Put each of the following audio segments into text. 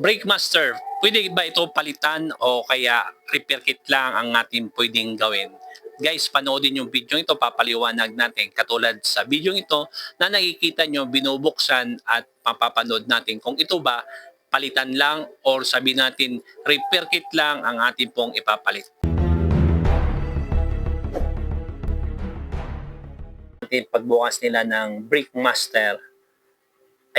Brake Master, pwede ba ito palitan o kaya repair kit lang ang ating pwedeng gawin? Guys, panoodin yung video ito, papaliwanag natin. Katulad sa video ito na nakikita nyo, binubuksan at mapapanood natin kung ito ba palitan lang or sabi natin repair kit lang ang ating pong ipapalit. Pagbukas nila ng Brake Master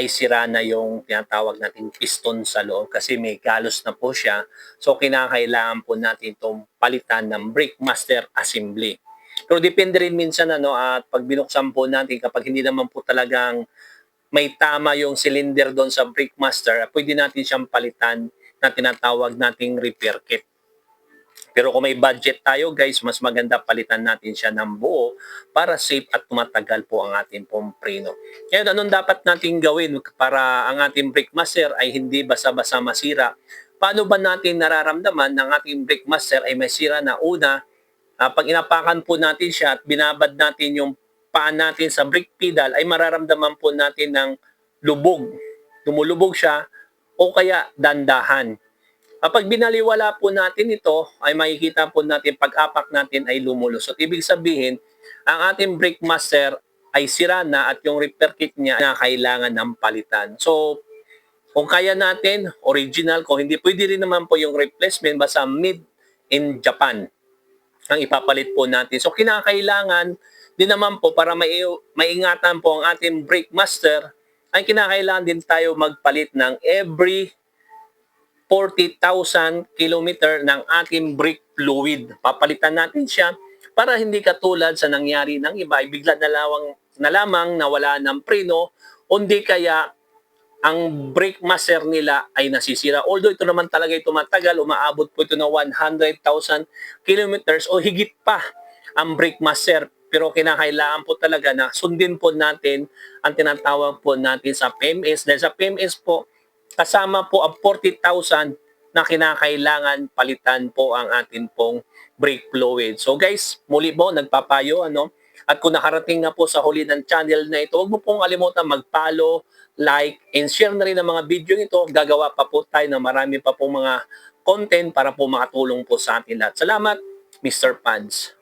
ay sira na yung tinatawag nating piston sa loob kasi may galos na po siya. So kinakailangan po natin itong palitan ng brake master assembly. Pero depende rin minsan ano at pag binuksan po natin kapag hindi naman po talagang may tama yung cylinder doon sa brake master, pwede natin siyang palitan na tinatawag nating repair kit. Pero kung may budget tayo guys, mas maganda palitan natin siya ng buo para safe at tumatagal po ang ating pong preno. Ngayon, anong dapat natin gawin para ang ating brake master ay hindi basa-basa masira? Paano ba natin nararamdaman ng ating brake master ay masira na una? ah, pag inapakan po natin siya at binabad natin yung paa natin sa brake pedal ay mararamdaman po natin ng lubog. Lumulubog siya o kaya dandahan. Kapag binaliwala po natin ito, ay makikita po natin pag-apak natin ay lumulusot. Ibig sabihin, ang ating brake master ay sira na at yung repair kit niya na kailangan ng palitan. So, kung kaya natin, original, kung hindi, pwede rin naman po yung replacement basta made in Japan ang ipapalit po natin. So, kinakailangan din naman po para mai maingatan po ang ating brake master, ay kinakailangan din tayo magpalit ng every 40,000 kilometer ng ating brake fluid. Papalitan natin siya para hindi katulad sa nangyari ng iba, bigla na, lawang, na lamang nawala ng preno, hindi kaya ang brake master nila ay nasisira. Although ito naman talaga ay tumatagal, umaabot po ito ng 100,000 kilometers o higit pa ang brake master. Pero kinakailangan po talaga na sundin po natin ang tinatawag po natin sa PMS. Dahil sa PMS po, kasama po ang 40,000 na kinakailangan palitan po ang atin pong brake fluid. So guys, muli po nagpapayo ano at kung nakarating na po sa huli ng channel na ito, huwag mo pong kalimutan mag-follow, like, and share na rin ang mga video ito. Gagawa pa po tayo ng marami pa pong mga content para po makatulong po sa atin lahat. Salamat, Mr. Pads.